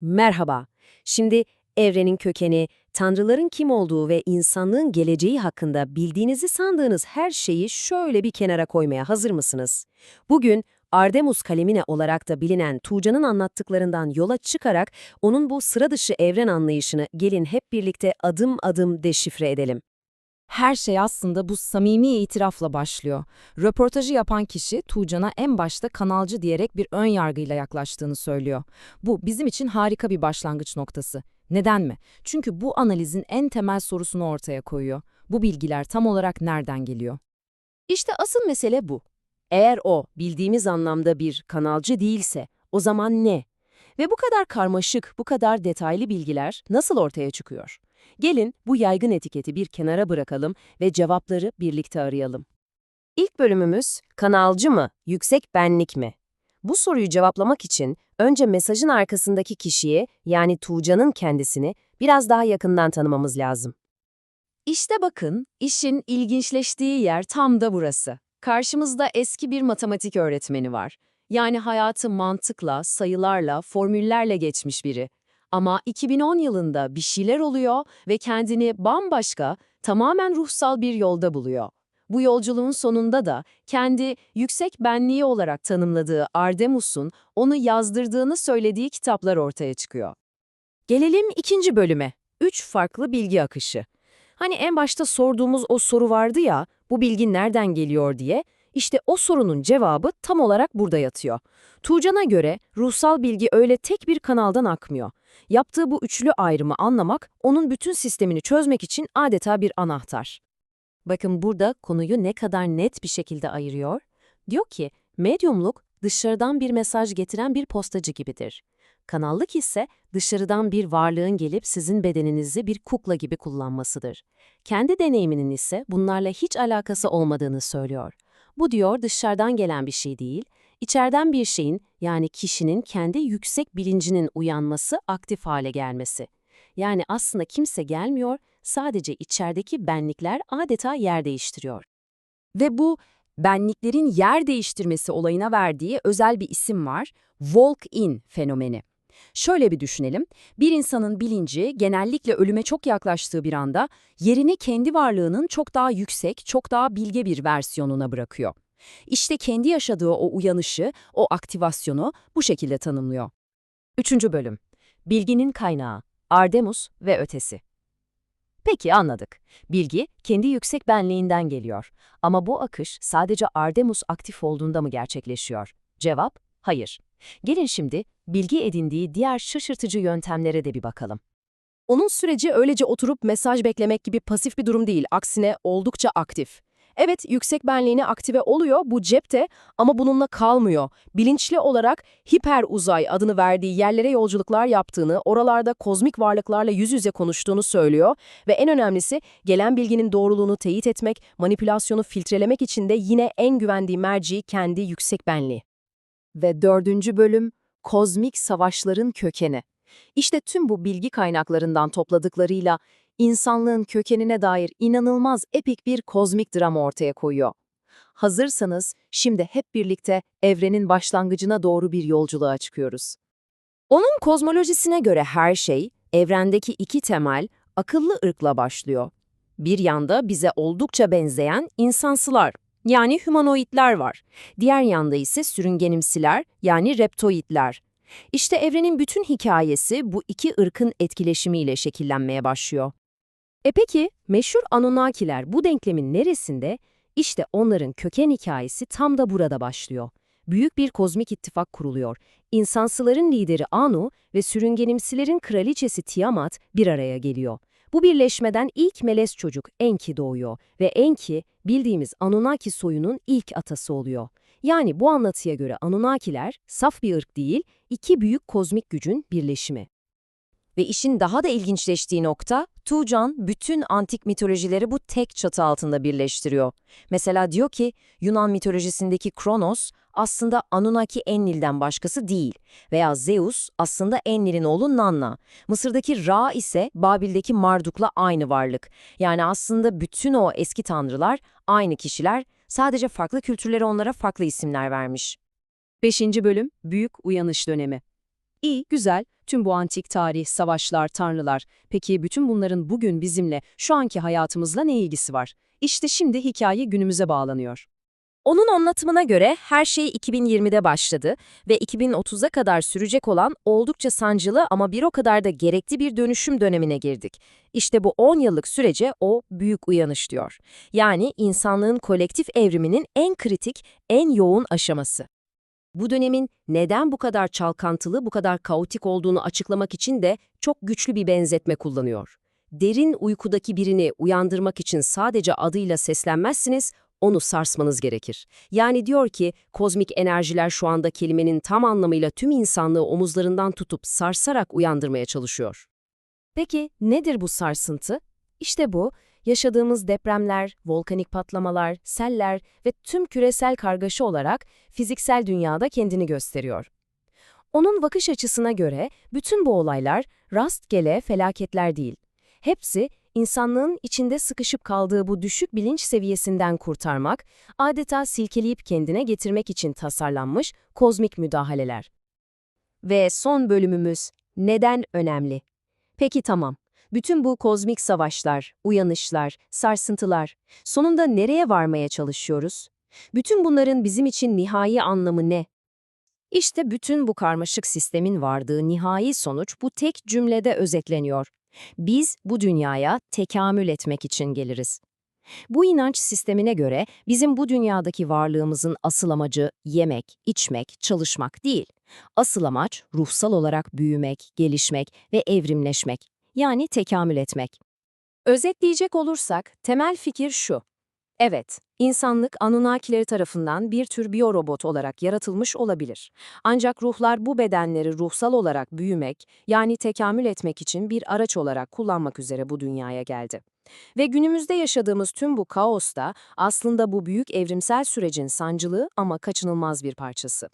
Merhaba. Şimdi evrenin kökeni, tanrıların kim olduğu ve insanlığın geleceği hakkında bildiğinizi sandığınız her şeyi şöyle bir kenara koymaya hazır mısınız? Bugün Ardemus kalemine olarak da bilinen Tuğcan'ın anlattıklarından yola çıkarak onun bu sıra dışı evren anlayışını gelin hep birlikte adım adım deşifre edelim. Her şey aslında bu samimi itirafla başlıyor. Röportajı yapan kişi Tuğcan'a en başta kanalcı diyerek bir ön yargıyla yaklaştığını söylüyor. Bu bizim için harika bir başlangıç noktası. Neden mi? Çünkü bu analizin en temel sorusunu ortaya koyuyor. Bu bilgiler tam olarak nereden geliyor? İşte asıl mesele bu. Eğer o bildiğimiz anlamda bir kanalcı değilse o zaman ne? Ve bu kadar karmaşık, bu kadar detaylı bilgiler nasıl ortaya çıkıyor? Gelin bu yaygın etiketi bir kenara bırakalım ve cevapları birlikte arayalım. İlk bölümümüz kanalcı mı, yüksek benlik mi? Bu soruyu cevaplamak için önce mesajın arkasındaki kişiye yani Tuğcan'ın kendisini biraz daha yakından tanımamız lazım. İşte bakın, işin ilginçleştiği yer tam da burası. Karşımızda eski bir matematik öğretmeni var. Yani hayatı mantıkla, sayılarla, formüllerle geçmiş biri. Ama 2010 yılında bir şeyler oluyor ve kendini bambaşka, tamamen ruhsal bir yolda buluyor. Bu yolculuğun sonunda da kendi yüksek benliği olarak tanımladığı Ardemus'un onu yazdırdığını söylediği kitaplar ortaya çıkıyor. Gelelim ikinci bölüme. Üç farklı bilgi akışı. Hani en başta sorduğumuz o soru vardı ya, bu bilgi nereden geliyor diye, işte o sorunun cevabı tam olarak burada yatıyor. Tuğcan'a göre ruhsal bilgi öyle tek bir kanaldan akmıyor. Yaptığı bu üçlü ayrımı anlamak, onun bütün sistemini çözmek için adeta bir anahtar. Bakın burada konuyu ne kadar net bir şekilde ayırıyor. Diyor ki, medyumluk dışarıdan bir mesaj getiren bir postacı gibidir. Kanallık ise dışarıdan bir varlığın gelip sizin bedeninizi bir kukla gibi kullanmasıdır. Kendi deneyiminin ise bunlarla hiç alakası olmadığını söylüyor. Bu diyor dışarıdan gelen bir şey değil, içeriden bir şeyin yani kişinin kendi yüksek bilincinin uyanması, aktif hale gelmesi. Yani aslında kimse gelmiyor, sadece içerideki benlikler adeta yer değiştiriyor. Ve bu benliklerin yer değiştirmesi olayına verdiği özel bir isim var, walk-in fenomeni. Şöyle bir düşünelim, bir insanın bilinci genellikle ölüme çok yaklaştığı bir anda yerini kendi varlığının çok daha yüksek, çok daha bilge bir versiyonuna bırakıyor. İşte kendi yaşadığı o uyanışı, o aktivasyonu bu şekilde tanımlıyor. Üçüncü bölüm. Bilginin kaynağı, Ardemus ve ötesi. Peki anladık. Bilgi kendi yüksek benliğinden geliyor. Ama bu akış sadece Ardemus aktif olduğunda mı gerçekleşiyor? Cevap, hayır. Gelin şimdi bilgi edindiği diğer şaşırtıcı yöntemlere de bir bakalım. Onun süreci öylece oturup mesaj beklemek gibi pasif bir durum değil, aksine oldukça aktif. Evet, yüksek benliğine aktive oluyor bu cepte ama bununla kalmıyor. Bilinçli olarak hiper uzay adını verdiği yerlere yolculuklar yaptığını, oralarda kozmik varlıklarla yüz yüze konuştuğunu söylüyor ve en önemlisi gelen bilginin doğruluğunu teyit etmek, manipülasyonu filtrelemek için de yine en güvendiği merci kendi yüksek benliği. Ve dördüncü bölüm, kozmik savaşların kökeni. İşte tüm bu bilgi kaynaklarından topladıklarıyla insanlığın kökenine dair inanılmaz epik bir kozmik drama ortaya koyuyor. Hazırsanız şimdi hep birlikte evrenin başlangıcına doğru bir yolculuğa çıkıyoruz. Onun kozmolojisine göre her şey, evrendeki iki temel, akıllı ırkla başlıyor. Bir yanda bize oldukça benzeyen insansılar, yani humanoidler var. Diğer yanda ise sürüngenimsiler, yani reptoidler. İşte evrenin bütün hikayesi bu iki ırkın etkileşimiyle şekillenmeye başlıyor. E peki, meşhur Anunnakiler bu denklemin neresinde? İşte onların köken hikayesi tam da burada başlıyor. Büyük bir kozmik ittifak kuruluyor. İnsansıların lideri Anu ve sürüngenimsilerin kraliçesi Tiamat bir araya geliyor. Bu birleşmeden ilk melez çocuk Enki doğuyor ve Enki bildiğimiz Anunnaki soyunun ilk atası oluyor. Yani bu anlatıya göre Anunnakiler saf bir ırk değil, iki büyük kozmik gücün birleşimi. Ve işin daha da ilginçleştiği nokta, Tuğcan bütün antik mitolojileri bu tek çatı altında birleştiriyor. Mesela diyor ki, Yunan mitolojisindeki Kronos aslında Anunnaki Enlil'den başkası değil veya Zeus aslında Enlil'in oğlu Nanna. Mısır'daki Ra ise Babil'deki Marduk'la aynı varlık. Yani aslında bütün o eski tanrılar aynı kişiler, sadece farklı kültürleri onlara farklı isimler vermiş. 5. bölüm Büyük Uyanış Dönemi İyi, güzel. Tüm bu antik tarih, savaşlar, tanrılar. Peki bütün bunların bugün bizimle, şu anki hayatımızla ne ilgisi var? İşte şimdi hikaye günümüze bağlanıyor. Onun anlatımına göre her şey 2020'de başladı ve 2030'a kadar sürecek olan oldukça sancılı ama bir o kadar da gerekli bir dönüşüm dönemine girdik. İşte bu 10 yıllık sürece o büyük uyanış diyor. Yani insanlığın kolektif evriminin en kritik, en yoğun aşaması. Bu dönemin neden bu kadar çalkantılı, bu kadar kaotik olduğunu açıklamak için de çok güçlü bir benzetme kullanıyor. Derin uykudaki birini uyandırmak için sadece adıyla seslenmezsiniz, onu sarsmanız gerekir. Yani diyor ki, kozmik enerjiler şu anda kelimenin tam anlamıyla tüm insanlığı omuzlarından tutup sarsarak uyandırmaya çalışıyor. Peki nedir bu sarsıntı? İşte bu, yaşadığımız depremler, volkanik patlamalar, seller ve tüm küresel kargaşa olarak fiziksel dünyada kendini gösteriyor. Onun bakış açısına göre bütün bu olaylar rastgele felaketler değil. Hepsi insanlığın içinde sıkışıp kaldığı bu düşük bilinç seviyesinden kurtarmak, adeta silkeleyip kendine getirmek için tasarlanmış kozmik müdahaleler. Ve son bölümümüz neden önemli? Peki tamam. Bütün bu kozmik savaşlar, uyanışlar, sarsıntılar, sonunda nereye varmaya çalışıyoruz? Bütün bunların bizim için nihai anlamı ne? İşte bütün bu karmaşık sistemin vardığı nihai sonuç bu tek cümlede özetleniyor. Biz bu dünyaya tekamül etmek için geliriz. Bu inanç sistemine göre bizim bu dünyadaki varlığımızın asıl amacı yemek, içmek, çalışmak değil. Asıl amaç ruhsal olarak büyümek, gelişmek ve evrimleşmek, yani tekamül etmek. Özetleyecek olursak temel fikir şu. Evet, insanlık Anunnakileri tarafından bir tür biyorobot olarak yaratılmış olabilir. Ancak ruhlar bu bedenleri ruhsal olarak büyümek, yani tekamül etmek için bir araç olarak kullanmak üzere bu dünyaya geldi. Ve günümüzde yaşadığımız tüm bu kaos da aslında bu büyük evrimsel sürecin sancılı ama kaçınılmaz bir parçası.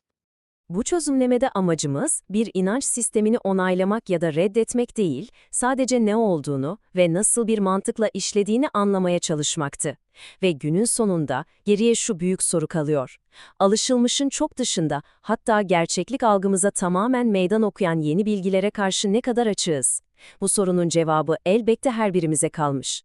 Bu çözümlemede amacımız bir inanç sistemini onaylamak ya da reddetmek değil, sadece ne olduğunu ve nasıl bir mantıkla işlediğini anlamaya çalışmaktı. Ve günün sonunda geriye şu büyük soru kalıyor. Alışılmışın çok dışında, hatta gerçeklik algımıza tamamen meydan okuyan yeni bilgilere karşı ne kadar açığız? Bu sorunun cevabı elbette her birimize kalmış.